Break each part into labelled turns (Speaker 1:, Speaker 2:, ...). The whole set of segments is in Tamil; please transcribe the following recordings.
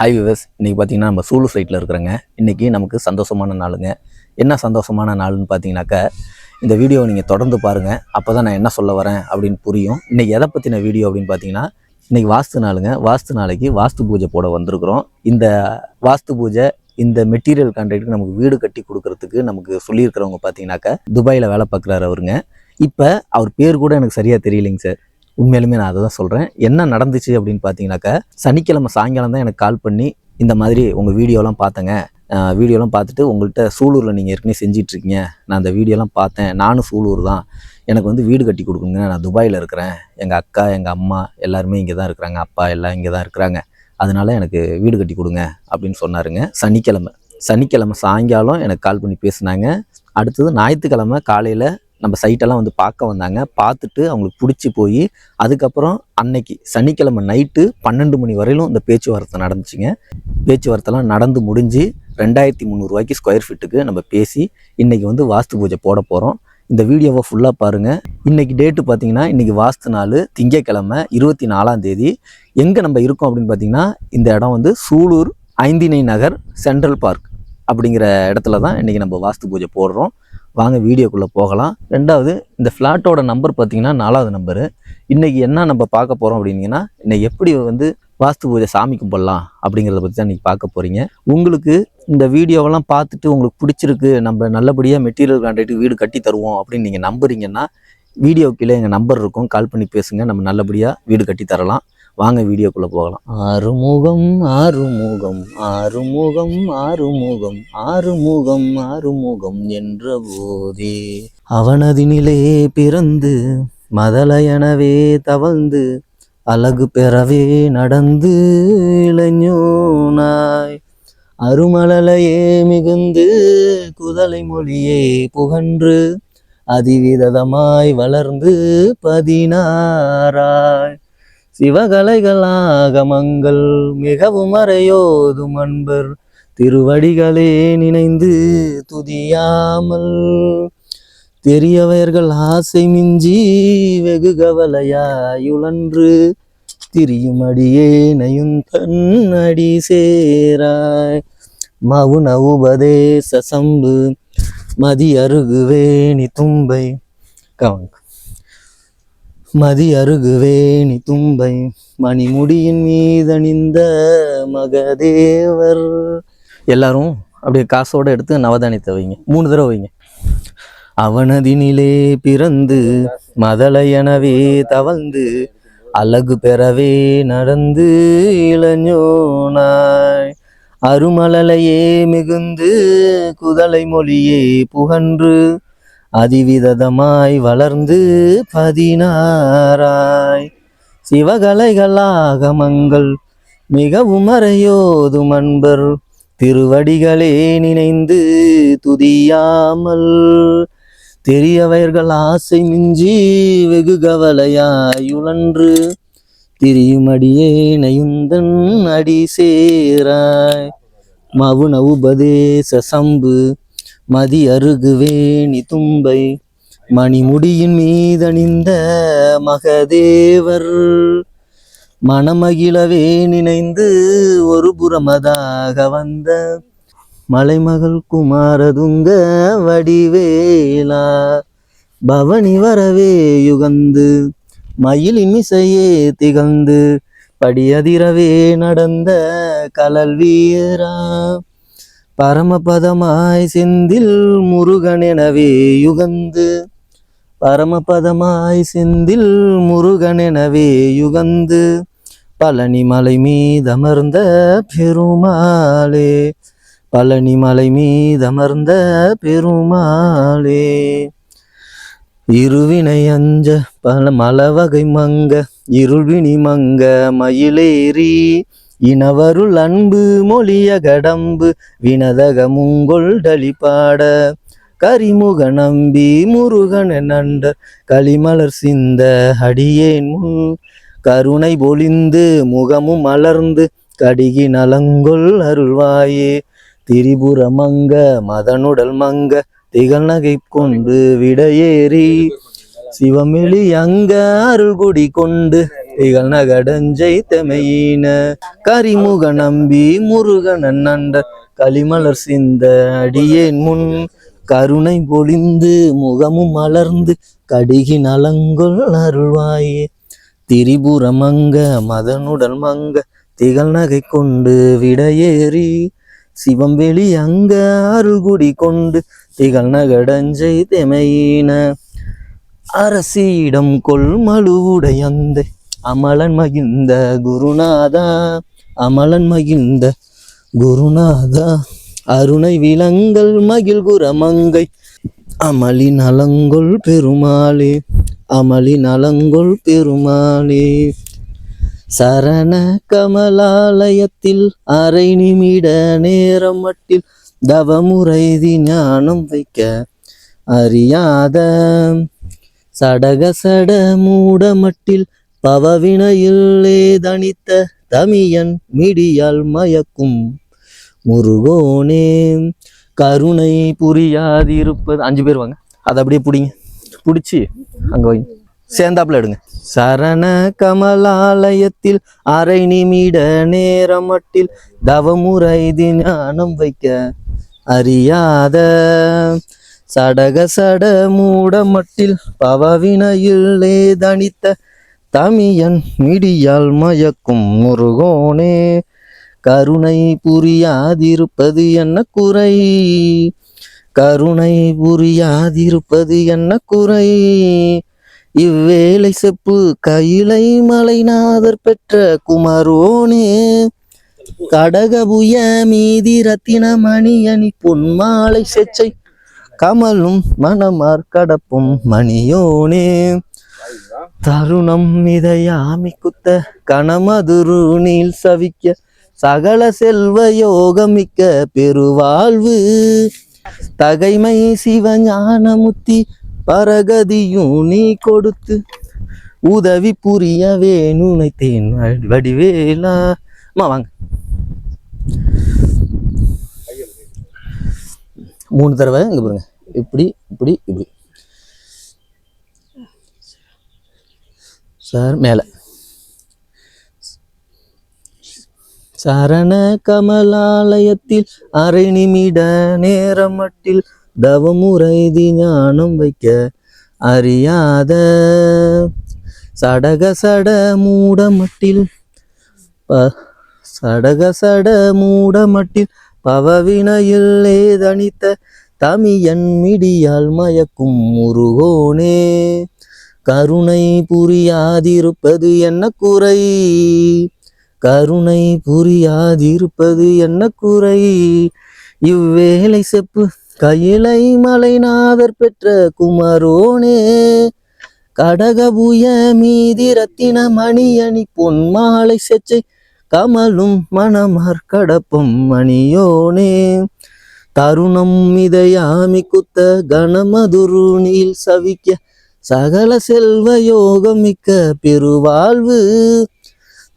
Speaker 1: ஹாய் விவஸ் இன்றைக்கி பார்த்தீங்கன்னா நம்ம சூலூர் சைட்டில் இருக்கிறோங்க. இன்றைக்கி நமக்கு சந்தோஷமான நாளுங்க. என்ன சந்தோஷமான நாள்னு பார்த்தீங்கன்னாக்கா இந்த வீடியோவை நீங்கள் தொடர்ந்து பாருங்கள் அப்போ தான் நான் என்ன சொல்ல வரேன் அப்படின்னு புரியும். இன்றைக்கி எதை பற்றின வீடியோ அப்படின்னு பார்த்தீங்கன்னா இன்றைக்கி வாஸ்து நாளுங்க. வாஸ்து நாளைக்கு வாஸ்து பூஜை போட வந்திருக்கிறோம். இந்த வாஸ்து பூஜை இந்த மெட்டீரியல் கான்ட்ராக்டுக்கு நமக்கு வீடு கட்டி கொடுக்கறதுக்கு நமக்கு சொல்லியிருக்கிறவங்க பார்த்தீங்கன்னாக்கா துபாயில் வேலை பார்க்குறாரு அவருங்க. இப்போ அவர் பேர் கூட எனக்கு சரியாக தெரியலைங்க சார். உண்மையிலுமே நான் அதை தான் சொல்கிறேன் என்ன நடந்துச்சு அப்படின்னு பார்த்தீங்கன்னாக்கா சனிக்கிழமை சாயங்காலம் தான் எனக்கு கால் பண்ணி இந்த மாதிரி உங்கள் வீடியோலாம் பார்த்தேங்க. வீடியோலாம் பார்த்துட்டு உங்கள்கிட்ட சூலூரில் நீங்கள் ஏற்கனவே செஞ்சிட்ருக்கீங்க. நான் அந்த வீடியோலாம் பார்த்தேன். நானும் சூலூர் தான். எனக்கு வந்து வீடு கட்டி கொடுக்குங்க நான் துபாயில் இருக்கிறேன். எங்கள் அக்கா எங்கள் அம்மா எல்லாருமே இங்கே தான் இருக்கிறாங்க. அப்பா எல்லாம் இங்கே தான் இருக்கிறாங்க. அதனால எனக்கு வீடு கட்டி கொடுங்க அப்படின்னு சொன்னாருங்க. சனிக்கிழமை. சனிக்கிழமை சாயங்காலம் எனக்கு கால் பண்ணி பேசுனாங்க. அடுத்தது ஞாயிற்றுக்கிழமை காலையில் நம்ம சைட்டெல்லாம் வந்து பார்க்க வந்தாங்க. பார்த்துட்டு அவங்களுக்கு பிடிச்சி போய் அதுக்கப்புறம் அன்னைக்கு சனிக்கிழமை நைட்டு பன்னெண்டு மணி வரையிலும் இந்த பேச்சுவார்த்தை நடந்துச்சுங்க. பேச்சுவார்த்தைலாம் நடந்து முடிஞ்சு ரெண்டாயிரத்தி முந்நூறுரூவாய்க்கு ஸ்கொயர் ஃபீட்டுக்கு நம்ம பேசி இன்றைக்கி வந்து வாஸ்து பூஜை போட போகிறோம் இந்த வீடியோவை ஃபுல்லாக பாருங்கள் இன்றைக்கி டேட்டு பார்த்தீங்கன்னா இன்றைக்கி வாஸ்து நாள் திங்கக்கிழமை இருபத்தி நாலாம் தேதி. எங்கே நம்ம இருக்கோம் அப்படின்னு பார்த்தீங்கன்னா இந்த இடம் வந்து சூலூர் ஐந்தினை நகர் சென்ட்ரல் பார்க் அப்படிங்கிற இடத்துல தான் இன்றைக்கி நம்ம வாஸ்து பூஜை போடுறோம். வாங்க வீடியோக்குள்ளே போகலாம். ரெண்டாவது இந்த ஃப்ளாட்டோட நம்பர் பார்த்தீங்கன்னா நாலாவது நம்பரு இன்றைக்கி என்ன நம்ம பார்க்க போகிறோம் அப்படின்னீங்கன்னா இன்னைக்கு எப்படி வந்து வாஸ்து பூஜை சாமி கும்பிடலாம் அப்படிங்கிறத பற்றி தான் இன்றைக்கி பார்க்க போகிறீங்க உங்களுக்கு இந்த வீடியோவெல்லாம் பார்த்துட்டு உங்களுக்கு பிடிச்சிருக்கு நம்ம நல்லபடியாக மெட்டீரியல் கான்ட்ராக்ட் வீடு கட்டி தருவோம் அப்படின்னு நீங்கள் நம்புறீங்கன்னா வீடியோ கீழே எங்கள் நம்பர் இருக்கும். கால் பண்ணி பேசுங்க நம்ம நல்லபடியாக வீடு கட்டி தரலாம். வாங்க வீடியோக்குள்ளே போகலாம். ஆறுமுகம் ஆறுமுகம் ஆறுமுகம் ஆறுமுகம் ஆறுமுகம் ஆறுமுகம் என்ற போதே. அவனதினிலே பிறந்து மதலையனவே தவழ்ந்து அழகு பெறவே நடந்து இளைஞனாய். அருமலலையே மிகுந்து குதலை மொழியே புகன்று அதிவிதமாய் வளர்ந்து பதினாராய் சிவகலைகளாக மங்கள் மிகவும் அறையோதும் அன்பர். திருவடிகளே நினைந்து துதியாமல். தெரியவர்கள் ஆசை மிஞ்சி வெகு கவலையாயுழன்று திரியும் அடியே நயுந்தன் அடி சேராய். மவுன உபதேச சம்பு மதி அருகுவேணி தும்பை. கவனிக்க மதி அருகுவேணி தும்பை. மணிமுடியின் மீதணிந்த மகதேவர். எல்லாரும் அப்படியே காசோட எடுத்து நவதானியத்தை வைங்க. மூணு தடவை வைங்க. அவனதினிலே பிறந்து மதலையனவே தவழ்ந்து அழகு பெறவே நடந்து இளஞ்சோனாய். அருமலலையே மிகுந்து குதலை மொழியே புகன்று அதிவிதமாய் வளர்ந்து பதினாராய் சிவகலைகளாகமங்கள் மிகவும் அறையோதும் அன்பர். திருவடிகளே நினைந்து துதியாமல். தெரியவர்கள் ஆசை மிஞ்சி வெகு கவலையாயுழன்று திரியுமடியே நயுந்தன் அடி சேராய் மவுன உபதேச சம்பு மதி அருகுவேணி தும்பை. மணிமுடியின் மீதணிந்த மகதேவர். மணமகிழவே நினைந்து ஒரு புறமதாக வந்த. மலைமகள் குமாரதுங்க வடிவேலா. பவனி வரவே யுகந்து. மயிலின் மிசையே திகழ்ந்து. படியதிரவே நடந்த கலல் வீரா. பரமபதமாய் செந்தில் முருகனெனவே யுகந்து பரமபதமாய் செந்தில் முருகனெனவே யுகந்து பழனி மலை மீதமர்ந்த பெருமாளே பழனி மலை மீதமர்ந்த பெருமாளே. இருவினை அஞ்ச பல மலவகை மங்க இருள்வினி மங்க மயிலேறி இனவருள் அன்பு மொழிய கடம்பு வினதக முங்கொள் பாட. கரிமுக நம்பி முருகன் நண்ட களிமலர் சிந்த அடியேன் முன். கருணை பொழிந்து முகமும் மலர்ந்து கடிகி நலங்கொள் அருள்வாயே. திரிபுர மங்க மதனுடல் மங்க திகழ்நகை கொண்டு விடையேறி. சிவமிழி அங்க அருள்குடி கொண்டு திகழ் நகடஞ்சை தெமையின. கரிமுக நம்பி முருகன் நண்ட களிமலர் சிந்த அடியேன் முன். கருணை பொழிந்து முகமும் மலர்ந்து கடிகி நலங்கொள் அருள்வாயே. திரிபுர மங்க மதனுடல் மங்க திகழ் நகை கொண்டு விடையேறி. சிவம்பெளி அங்க அருள்குடி கொண்டு திகழ் நகடஞ்சை தெமையின. அரசியிடம் கொள் அந்த அமலன் மகிழ்ந்த குருநாதா அமலன் மகிழ்ந்த குருநாதா. அருணை விலங்கல் மகிழ் குரமங்கை அமளி நலங்கொள் பெருமாளே அமளி நலங்கொள் பெருமாளே. சரண கமலாலயத்தில் அரை நிமிட நேரம் மட்டில் தவமுறைதி ஞானம் வைக்க அறியாத சடக சட மூடமட்டில் பவவினையில் தனித்த தமியன் மிடியால் மயக்கும் முருகோனே. கருணை புரியாதிருப்பது அஞ்சு பேர் வாங்க. அதை அப்படியே பிடிங்க. பிடிச்சி அங்கே வைங்க. சேர்ந்தாப்புல எடுங்க. சரண கமலாலயத்தில் அரை நிமிட நேரமட்டில் தவமுறை ஞானம் வைக்க அறியாத சடக சட மூடமட்டில் பவவினையிலே தனித்த தமியன் மிடியால் மயக்கும் முருகோனே கருணை புரியாதிருப்பது என்ன குறை? கருணை புரியாதிருப்பது என்ன குறை? இவ்வேளை செப்பு கையிலை மலைநாதர் பெற்ற குமரோனே கடகபுய மீதி ரத்தின மணியணி பொன்மாலை செச்சை கமலும் மனமார் கடப்பும் மணியோனே. தருணம் இதையாமி குத்த கணமதுரு நீல் சவிக்க சகல செல்வ யோகமிக்க பெருவாழ்வு. தகைமை சிவஞானமுத்தி பரகதியும் நீ கொடுத்து உதவி புரிய வேணுனைத்தேன் வடிவேலா. அம்மா வாங்க. மூணு தடவை இங்க பாருங்க. இப்படி இப்படி இப்படி. சார் மேலே. சரண கமலாலயத்தில் அரை நிமிட நேரம் மட்டில் தவமுறைதி ஞானம் வைக்க அறியாத சடக சட மூடமட்டில் ப சடக சட மூடமட்டில் பவவினையில் தனித்த தமியன் மிடியால் மயக்கும் முருகோனே. கருணை புரியாதிருப்பது என்ன குறை? கருணை புரியாதிருப்பது என்ன குறை? இவ்வேளை செப்பு கையிலை மலைநாதர் பெற்ற குமரோனே. கடகபுய மீதி ரத்தின மணியணி பொன்மாலை செச்சை கமலும் மணமார் கடப்பும் மணியோனே. தருணம் இதயாமி குத்த கணமதுரு சவிக்க சகல செல்வ யோகம் மிக்க பெருவாழ்வு.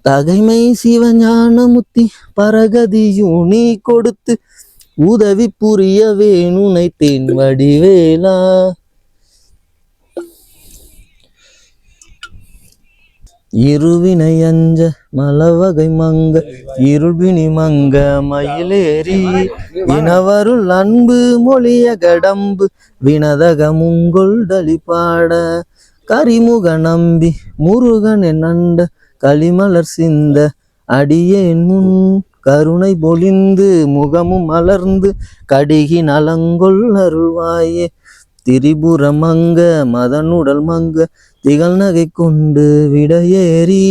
Speaker 1: தகைமை சிவஞானமுத்தி பரகதியுனி கொடுத்து உதவி புரிய வேணுனை தேன் வடிவேலா. இருவினை அஞ்ச மலவகை மங்க இருள்வினி மங்க மயிலேறி. வினவருள் அன்பு மொழிய கடம்பு வினதகமுங்கொள் தளிப்பாட கரிமுக நம்பி முருகன் நண்ட களிமலர் சிந்த அடியேன் முன் கருணை பொழிந்து முகமும் மலர்ந்து கடிகி நலங்கொள் அருள்வாயே. திரிபுரமங்க மதனுடல் மங்க திகழ் நகை கொண்டு விடையேறி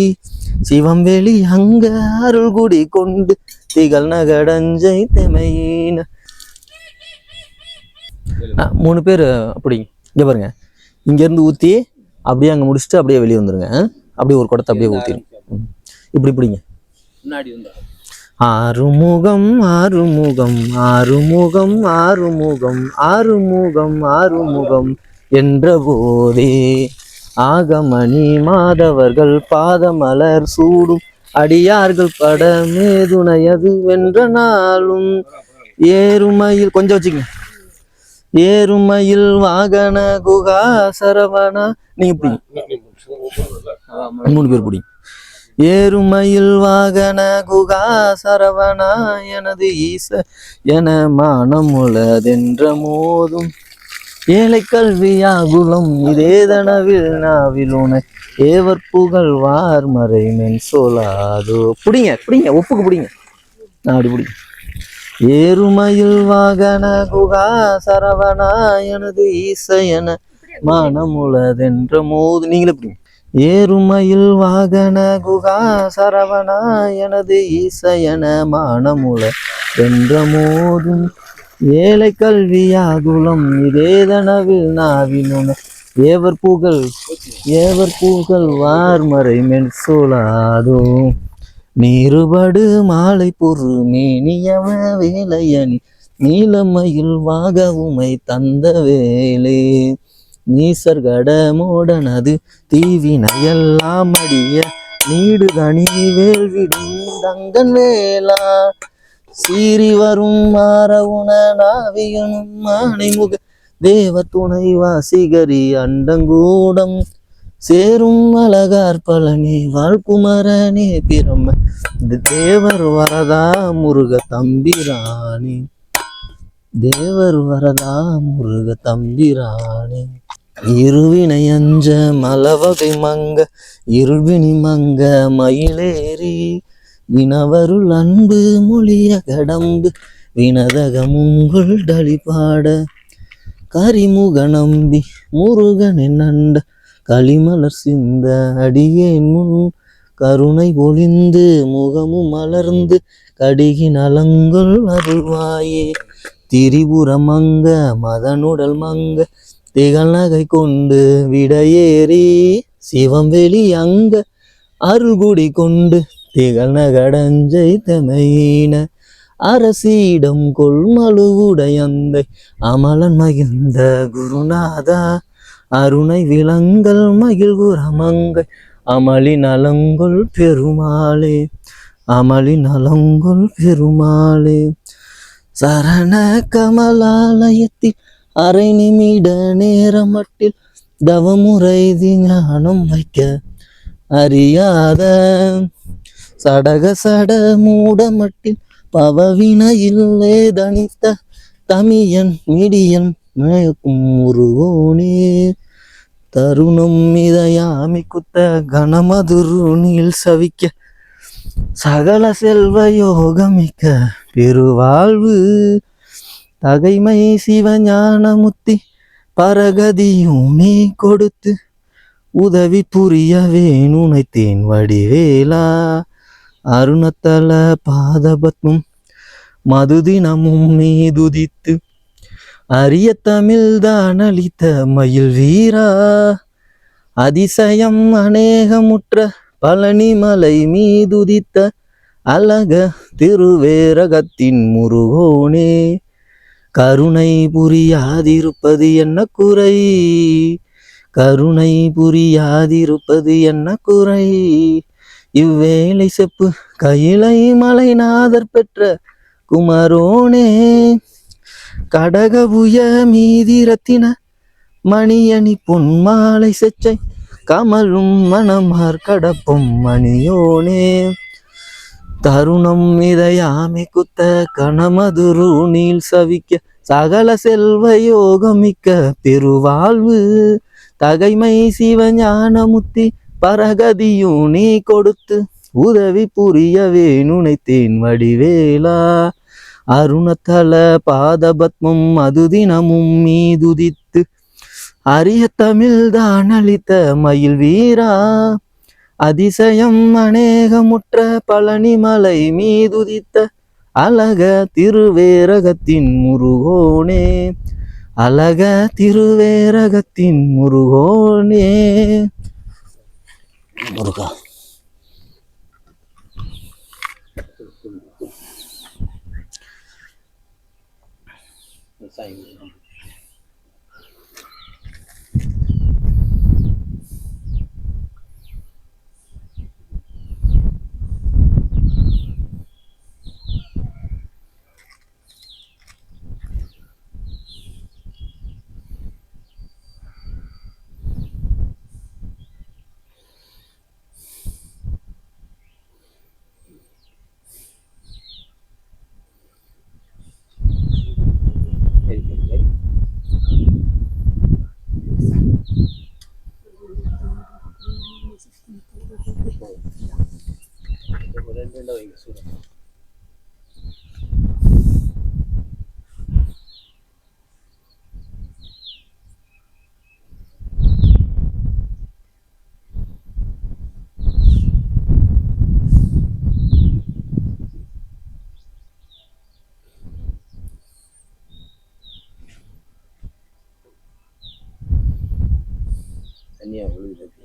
Speaker 1: சிவம்பெளி அங்க அருள்குடி கொண்டு திகழ் நகடஞ்சை தெமையின மூணு பேர் அப்படி இங்க பாருங்க இங்க இருந்து ஊத்தி அப்படியே அங்க முடிச்சுட்டு அப்படியே வெளியே வந்துருங்க ஆ? அப்படியே ஒரு குடத்தை அப்படியே ஊத்திடும் ம். இப்படி பிடிங்க ஆறுமுகம் ஆறுமுகம் ஆறுமுகம் ஆறுமுகம் ஆறுமுகம் ஆறுமுகம் என்ற போதே ஆகமணி மாதவர்கள் பாதமலர் சூடும். அடியார்கள் படமேதுணையது வென்ற நாளும். ஏறுமையில் கொஞ்சம் வச்சுக்கங்க. ஏறுமையில் வாகன குகா சரவணா. நீங்க பிடிங்க. மூணு பேர் பிடிங்க. ஏறுமையில் வாகன குகா சரவணா. எனது ஈச என மானம் உளதென்ற மோதும். ஏழை கல்வியாகுலம் இதேதனவில் நாவில் உன ஏவர் புகழ் வார்மறை மென் சொலாதோ பிடிங்க பிடிங்க ஒப்புக்கு பிடிங்க. நான் அப்படி பிடிங்க. ஏறுமையில் வாகன குகா சரவணா எனது ஈசையன மானமுளதென்ற மோது. நீங்களே பிடிங்க. ஏறுமையில் வாகன குகா சரவணா எனது ஈசையன மானமுள என்ற மோதும் ஏழை கல்வியாகுலம் இதேதனவில் நாவினுன ஏவர் புகழ் ஏவர் புகழ் வார்மறை மென் சொலாதோ நீருபடு மாலை பொறு மேனியவ வேலையணி நீலமயில் வாகவுமை தந்த வேலே நீசர்கட மோடனது தீவினையெல்லாம் அடிய நீடுதனி வேல்விடும் தங்கன் வேளா. சீறி வரும் மாறவுண நாவியனும் மானைமுக தேவ துணை வாசிகரி அண்டங்கூடம். சேரும் அழகார் பழனி வாழ்குமரனே திறம தேவர் வரதா முருக தம்பிராணி தேவர் வரதா முருக தம்பிராணி இருவினை அஞ்ச மலவகை மங்க இருவினி மங்க மயிலேறி. வினவருள் அன்பு மொழிய கடம்பு வினதகமுங்குள் டலிபாட கரிமுக நம்பி முருகனின் நண்ட களிமலர் சிந்த அடியேன் முன் கருணை ஒளிந்து முகமும் மலர்ந்து கடிகின் அலங்கொள் அருள்வாயே. திரிபுர மங்க மதனுடல் மங்க திகழ் நகை கொண்டு விடையேறி சிவம் வெளி அங்க அருள்குடி கொண்டு திகழ் நகடஞ்சை தமையின அரசியிடம் கொள்மழுவுடையந்தை. அமலன் மகிழ்ந்த குருநாதா அருணை விலங்கல் மகிழ்வுரமங்கை அமளி நலங்கொள் பெருமாளே அமளி நலங்கொள் பெருமாளே. சரண கமலாலயத்தில் அரை நிமிட நேரமட்டில் தவமுறைதி ஞானம் வைக்க அறியாத சடக சட மூடமட்டில் பவவினையில்லே தனித்த தமியன் மிடியன் மயக்கும் உருவோனே தருணம் இதயாமி குத்த கனமதுருணில் சவிக்க சகல செல்வ யோகமிக்க பெருவாழ்வு. தகைமை சிவஞானமுத்தி பரகதியும் கொடுத்து உதவி புரிய வேணுனைத்தேன் வடிவேலா. அருணத்தல பாதபத்மம் மதுதினமும் நீ துதித்து அரிய தமிழ்தான் அளித்த மயில் வீரா. அதிசயம் அநேகமுற்ற பழனிமலை மீதுதித்த அழக திருவேரகத்தின் முருகோனே. கருணை புரியாதிருப்பது என்ன குறை? கருணை புரியாதிருப்பது என்ன குறை? இவ்வேளை செப்பு கையிலை மலைநாதர் பெற்ற குமரோனே. கடகபுய மீதி ரத்தின மணியணி பொன்மாலை செச்சை கமலும் மணமார் கடப்பும் மணியோனே. தருணம் இதயாமி குத்த கணமதுரு நீல் சவிக்க சகல செல்வ யோகமிக்க பெருவாழ்வு தகைமை சிவஞானமுத்தி பரகதியும் நீ கொடுத்து உதவி புரியவே நுனைத்தேன் வடிவேலா. அருணத்தல பாதபத்மம் அது தினமும் மீதுதித்து அரிய தமிழ்தான் அளித்த மயில் வீரா. அதிசயம் அநேகமுற்ற பழனிமலை மீதுதித்த அழக திருவேரகத்தின் முருகோனே. அழக திருவேரகத்தின் முருகோனே. 戻
Speaker 2: るか。最後。and yeah, we'll leave it.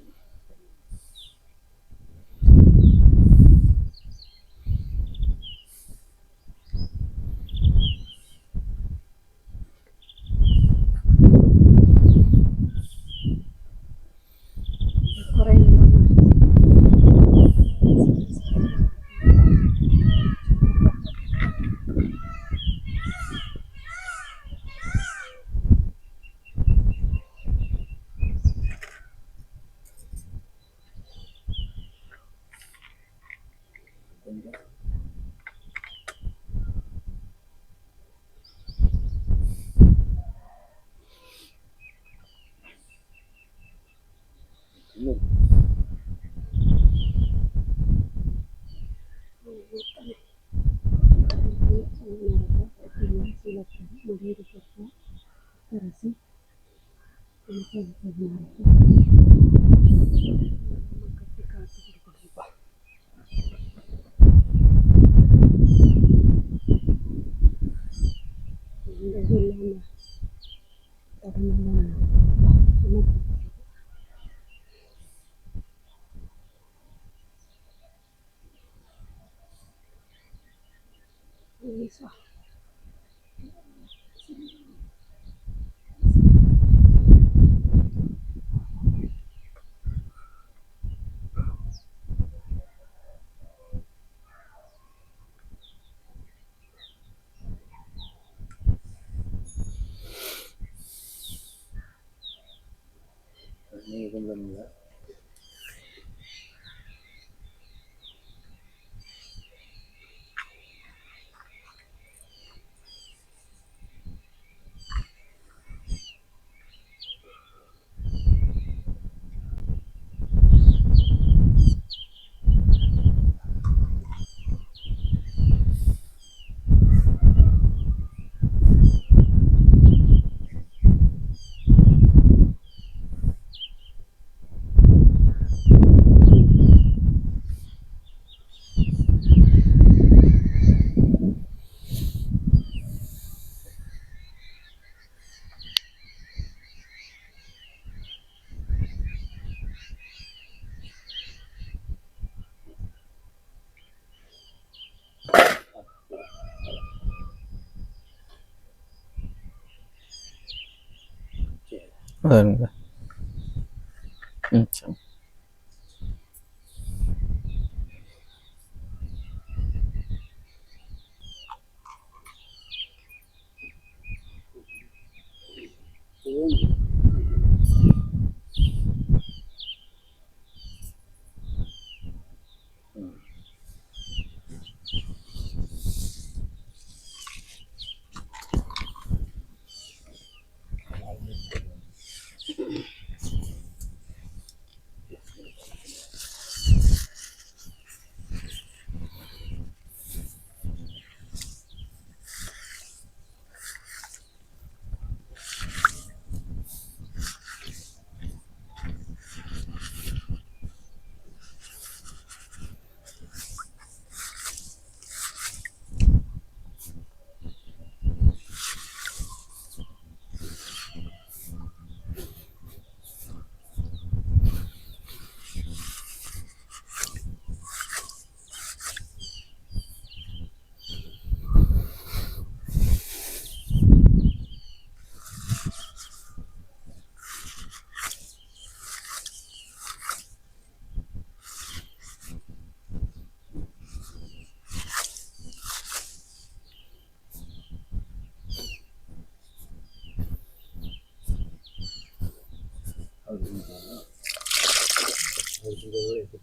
Speaker 3: முருகா 여기서 பாருங்க ம் சரி
Speaker 2: அவர் செஞ்சதோட எட்டு